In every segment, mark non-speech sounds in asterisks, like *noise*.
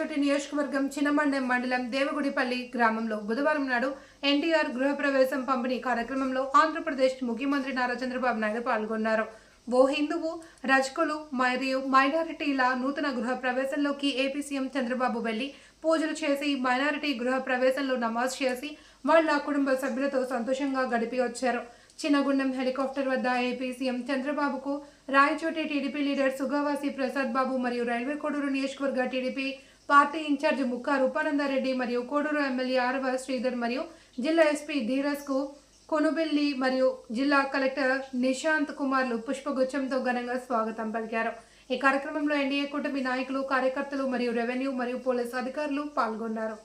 రాయచోటి నియోజకవర్గం చిన్నమండెం మండలం దేవగుడిపల్లి గ్రామంలో బుధవారం నాడు ఎన్టీఆర్ గృహప్రవేశం పంపిణీ కార్యక్రమంలో ఆంధ్రప్రదేశ్ ముఖ్యమంత్రి నారా చంద్రబాబు నాయుడు పాల్గొన్నారు. ఓ హిందువు రజకులు మరియు మైనారిటీల నూతన గృహ ప్రవేశంలోకి ఏపీ సీఎం చంద్రబాబు వెళ్ళి పూజలు చేసి మైనారిటీ గృహ ప్రవేశంలో నమాజ్ చేసి వాళ్ళ కుటుంబ సభ్యులతో సంతోషంగా గడిపి వచ్చారు. చిన్నగుండం హెలికాప్టర్ వద్ద ఏపీ సీఎం చంద్రబాబుకు రాయచోటి టీడీపీ లీడర్ సుగావాసి ప్రసాద్ బాబు మరియు రైల్వే కోడూరు నియోజకవర్గ TDP party in charge Mukka Rupananda Reddy మరియు కోడూరు ఎమ్మెల్యే ఆరవ శ్రీధర్ మరియు జిల్లా ఎస్పీ ధీరస్కు కొనుబెల్లి మరియు జిల్లా కలెక్టర్ నిశాంత్ కుమార్లు పుష్పగుచ్చంతో ఘనంగా స్వాగతం పలికారు. ఈ కార్యక్రమంలో ఎన్డీఏ కూటమి నాయకులు కార్యకర్తలు మరియు రెవెన్యూ మరియు పోలీసు అధికారులు పాల్గొన్నారు.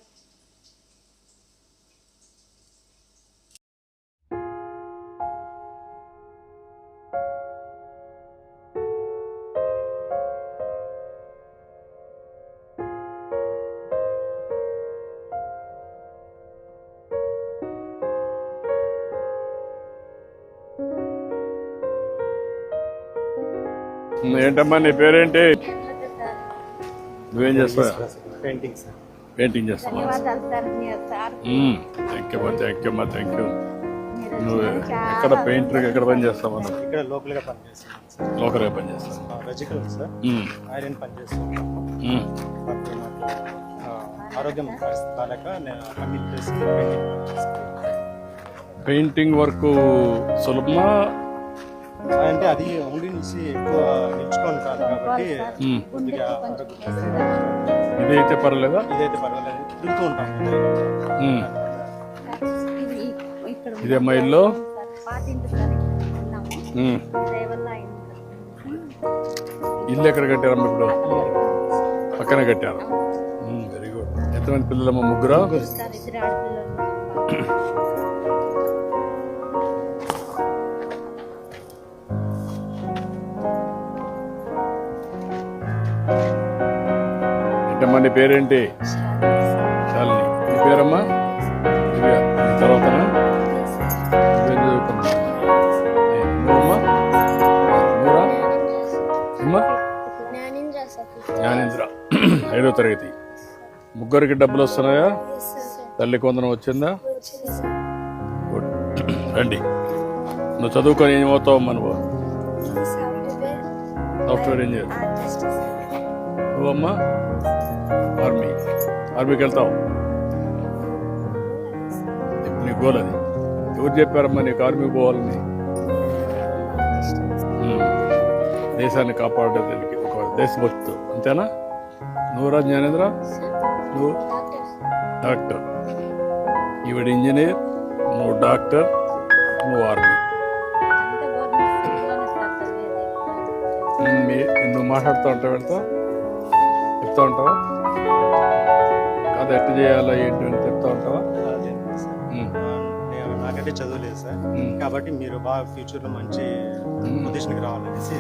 ఏంటమ్మా నీ పేరేంటి? నువ్వేం చేస్తావు? Painting sir. పెయింటింగ్ చేస్తావా థ్యాంక్ యూ థ్యాంక్ యూ అమ్మా థ్యాంక్ యూ నువ్వు ఎక్కడ పెయింటర్ ఎక్కడ పని చేస్తావా? ఇక్కడ లోకల్గా పనిచేస్తున్నాను సార్ లోకల్గా పని రజికల్ సార్ ఐరన్ ఆరోగ్యం నేను. పెయింటింగ్ వర్క్ సులభమా? అంటే అది ఉండి నుంచి ఎక్కువ నిల్చుకొని కాదు కాబట్టి ఉమ్. కొద్దిగా ఇదైతే పర్లేదా? ఇదైతే పర్వాలేదు. తిరుగుతూ ఉంటాం. ఉమ్. ఇది మా ఇల్లు అయింది. ఇల్లు ఎక్కడ కట్టారమ్మా ఇప్పుడు? పక్కన కట్టారు. వెరీ గుడ్ ఎంతమంది పిల్లలమ్మా? ముగ్గురు? *clears throat* పేరేంటి? శాలిని. నీ పేరమ్మా? దివ్య. నీ నువ్వమ్మా అమ్మా జ్ఞానేంద్ర ఐదో తరగతి. ముగ్గురికి డబ్బులు వస్తున్నాయా? తల్లి కొందరం వచ్చిందా? రండి. నువ్వు చదువుకొని ఏం అవుతావమ్మా నువ్వు? Software engineer. నువ్వమ్మా? ఆర్మీకి వెళ్తావు నీ గోల్ అది. ఎవరు చెప్పారమ్మా నీకు ఆర్మీ పోవాలని? ఉమ్. దేశాన్ని కాపాడడానికి ఒక దేశభక్తు అంతేనా? నువ్వురా జ్ఞానేంద్ర. నువ్వు డాక్టర్. ఈవిడ ఇంజనీర్ నువ్వు డాక్టర్ నువ్వు ఆర్మీ. మీ- నువ్వు మాట్లాడుతూ ఉంటావు వెళ్తా? చెప్తా ఉంటావా? కాదు ఎట్లా చేయాలా ఏంటి అని చెప్తా ఉంటావా? అదే నాకంటే చదువు లేదు సార్. కాబట్టి మీరు బాగా ఫ్యూచర్లో మంచి పొజిషన్కి రావాలనేసి.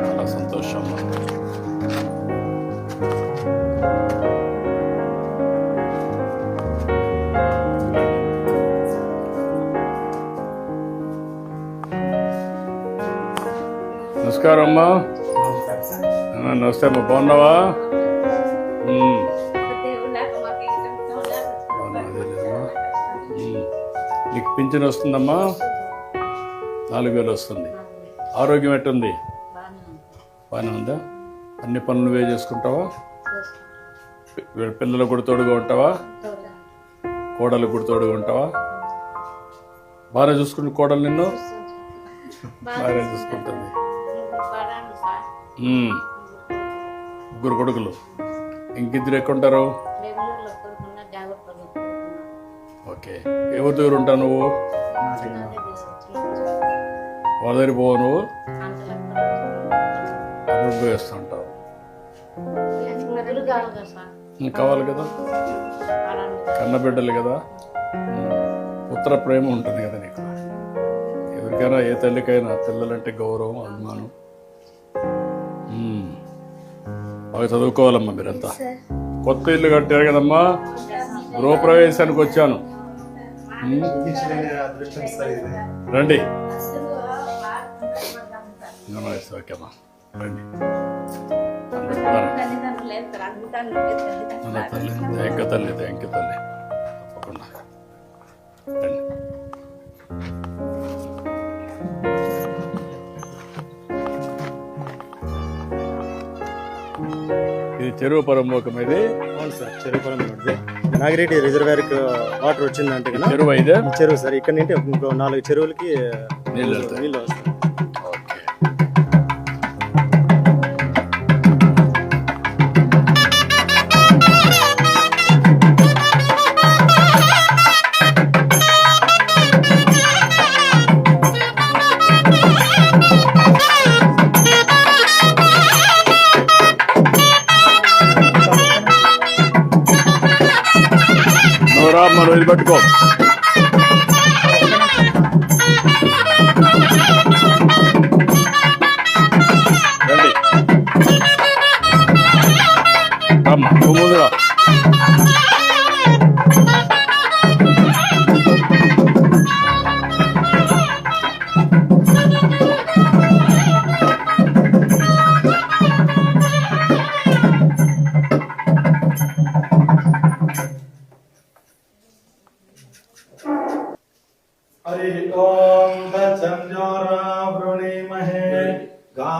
చాలా సంతోషం నమస్కారం అమ్మా. నమస్తే అమ్మా. బాగున్నావా? నీకు పింఛన్ వస్తుందమ్మా. నాలుగు వేలు వస్తుంది. ఆరోగ్యం ఎట్టుంది? బాగానే ఉంది. అన్ని పనులు నువ్వే చేసుకుంటావా? పిల్లలు కూడా తోడుగా ఉంటావా. కోడలు కూడా తోడుగా ఉంటావా? బాగానే చూసుకుంటు కోడలు నిన్ను? బాగానే చూసుకుంటుంది. ముగ్గురు కొడుకులు. ఇంకిద్దరు పడుకుంటున్నా ఓకే. ఎవరి దగ్గర ఉంటావు నువ్వు? వాళ్ళ దగ్గర పోవు నువ్వు? అప్పుడు ఉంటావు. కావాలి కదా? కన్నబిడ్డలు కదా? ఉమ్. పుత్ర ప్రేమ ఉంటుంది కదా నీకు? ఎవరికైనా ఏ తల్లికైనా పిల్లలంటే గౌరవం అభిమానం. బాగా చదువుకోవాలమ్మా మీరంతా. కొత్త ఇల్లు కట్టారు కదమ్మా? గృహప్రవేశానికి వచ్చాను. రండి. ఓకేమ్మా రండి. తల్లి థ్యాంక్ తల్లి థ్యాంక్ తల్లి. తప్పకుండా. రండి. ఇది చెరువు పరమోకం ఇది. అవును సార్ చెరువు ఉంది నాగిరెడ్డి రిజర్వేర్ వాటర్ వచ్చిందంటే చెరువు ఈ చెరువు సార్ ఇక్కడ నుండి ఇంకో నాలుగు చెరువులకి. నీళ్ళు వస్తాయి. నువ్వు రా మనం ఇది పట్టుకో రండి రమ్మా నువ్వు ముందురా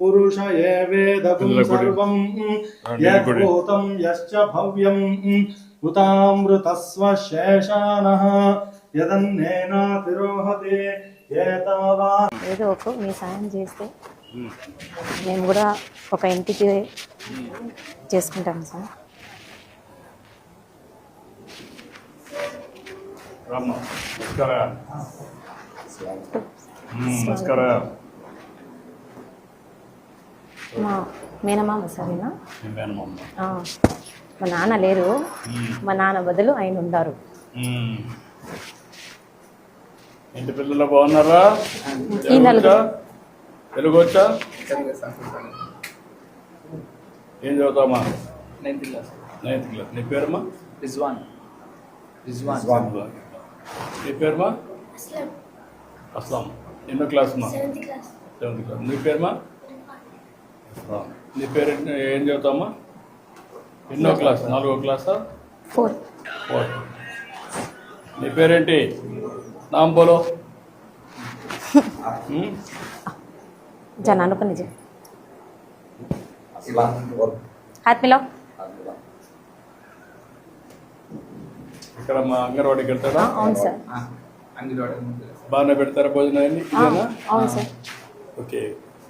పురుష ఏ వేదగుం సర్వం యద్భూతం యశ్చ భవ్యం ఉతామృతస్వ శేషానః యదన్నేనా తిరోహతే ఏతావా ఏదో ఒక మీ సాయం చేస్తే మేము కూడా ఒక ఇంటికి చేసుకుంటాం సార్. నమస్కారం. నమస్కారం. మా మేనమామ సార్ ఈయన. మీ మేనమామ. ఆ, మా నాన్న లేరు. మా నాన్న బదులు ఆయన ఉండారు. ఇంటి పిల్లలు బాగున్నారా. తెలుగు వచ్చా ఏం చదువుతామా నైన్త్ క్లాస్ నైన్త్ క్లాస్ నీ పేరుమా రిజ్వాన్ రిజ్వాన్ నీ పేరుమా అస్లాం ఎన్నో క్లాస్ మా సెవెంత్ క్లాస్ నీ పేరుమా. నీ పేరు ఏంటి- ఏం చదువుతామా ఎన్నో క్లాస్? నాలుగో క్లాసా? ఫోర్ ఫోర్ నీ పేరేంటి? నామ్ బోలో. మ్మ్? జన అనుకుని జ హాత్ మిలో ఇక్కడ మా అంగన్వాడికి వెళ్తాడా అవును సార్. బాగానే పెడతారా భోజనం అన్ని ఆ, ఇదేనా? అవును సార్. ఓకే.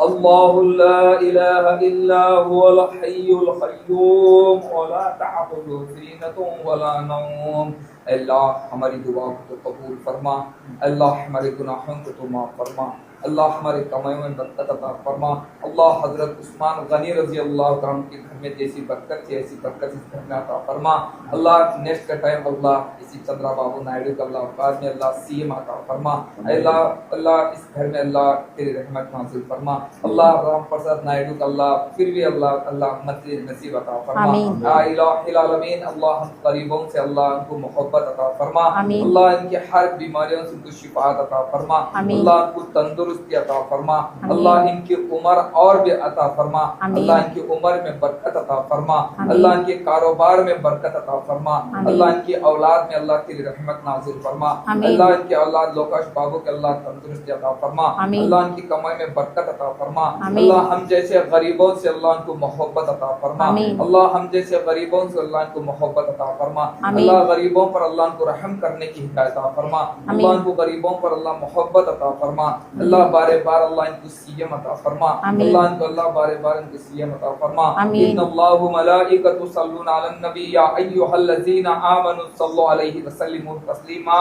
الله لا إله إلا هو الحي القيوم ولا تعبد سینت ولا نوم. اللہ ہماری دعا کو قبول فرما. اللہ ہمارے گناہوں کو تو معاف فرما. اللہ ہمارے کمائیوں میں برکت عطا فرما۔ اللہ حضرت عثمان غنی رضی اللہ عنہ کے گھر میں جیسی برکت تھی ایسی برکت اس گھر میں عطا فرما۔ اللہ نیکسٹ کا ٹائم اللہ اسی چندرا بابو نائیڈو کا اللہ اوقات میں اللہ سی ایم عطا فرما۔ اللہ اللہ اس گھر میں اللہ تیری رحمت حاصل فرما۔ اللہ رام پرساد نائیڈو کا اللہ پھر بھی اللہ اللہ متری نصیب عطا فرما۔ العالمین اللہ ہم غریبوں سے اللہ ان کو محبت عطا فرما۔ اللہ ان کی ہر بیماریوں سے ان کو شفاعت عطا فرما۔ اللہ ان کو تندرست تندرستی عطا فرما اللہ ان کی عمر اور بھی عطا فرما اللہ ان کی عمر میں برکت عطا فرما اللہ ان کے کاروبار میں برکت عطا فرما اللہ ان کی اولاد میں اللہ تیری رحمت نازل فرما اللہ ان کے اولاد لوکش بابو کے اللہ تندرستی عطا فرما اللہ ان کی کمائی میں برکت عطا فرما اللہ ہم جیسے غریبوں سے اللہ ان کو محبت عطا فرما اللہ ہم جیسے غریبوں سے اللہ ان کو محبت عطا فرما اللہ غریبوں پر اللہ ان کو رحم کرنے کی ہدایت عطا فرما اللہ ان کو غریبوں پر اللہ محبت عطا فرما اللہ अल्लाह बारे बार अल्लाह इनको सीएम अता फरमा आमीन। अल्लाह इनको अल्लाह बारे बार इनको सीएम अता फरमा आमीन। इन्नल्लाहु मलाइकतु सल्लूना अलन नबी या अय्युहल्लज़ीना आमनु सल्लु अलैहि वसल्लिमु तस्लीमा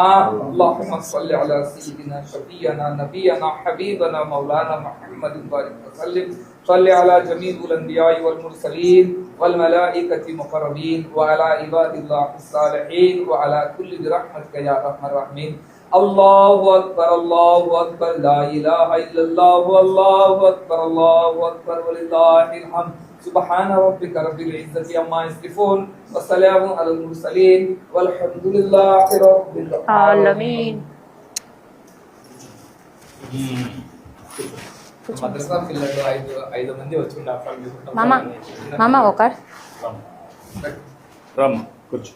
अल्लाहुम्मा सल्लि अला सय्यिदिना शफीना नबियना हबीबना मौलाना मुहम्मद बारिक वसल्लिम صل على جميع الانبياء والمرسلين والملائكه المقربين وعلى عباد الله الصالحين وعلى كل برحمتك يا ارحم الراحمين الله اكبر الله اكبر لا اله الا الله الله اكبر الله اكبر ولله الحمد سبحان ربك رب العزه عما يصفون وسلام على المرسلين والحمد لله رب العالمين మద్రసా పిల్లలు ఐదు ఐదు మంది వచ్చి ఉండాలి మామ మామ ఒక రామ్ కూర్చో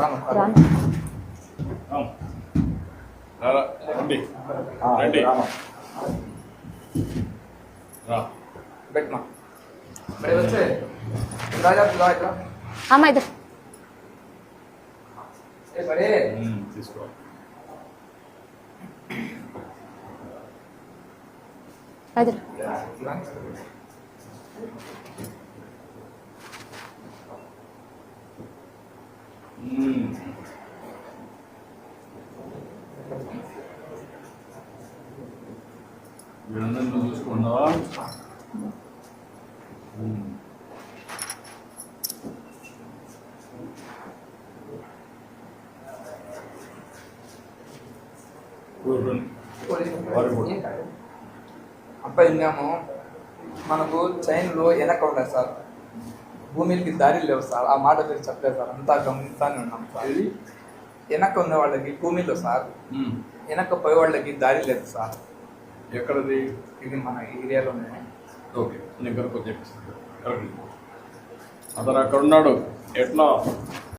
రాను రామ్ రా, రండి. పెట్టమా బడే వచ్చే. రాజా ఇట్లా అమ్మ ఇది ఏ బడే ఉమ్, తీసుకో. అది ఉమ్. వీళ్ళందరినీ కూడా. అబ్బాయి మేము మనకు చైన్లో వెనక ఉన్నాయి సార్. భూమికి దారి లేవు సార్. ఆ మాట మీరు చెప్పలేదు సార్. అంతా గమనిస్తానే ఉన్నాం సార్? వెనక ఉన్న వాళ్ళకి భూమిలో సార్. వెనక పోయే వాళ్ళకి దారి లేదు సార్. ఎక్కడది? ఇది మన ఏరియాలోనే ఓకే నేను కనుక చెప్పిస్తాను. అతను అక్కడ ఉన్నాడు. ఎట్లా?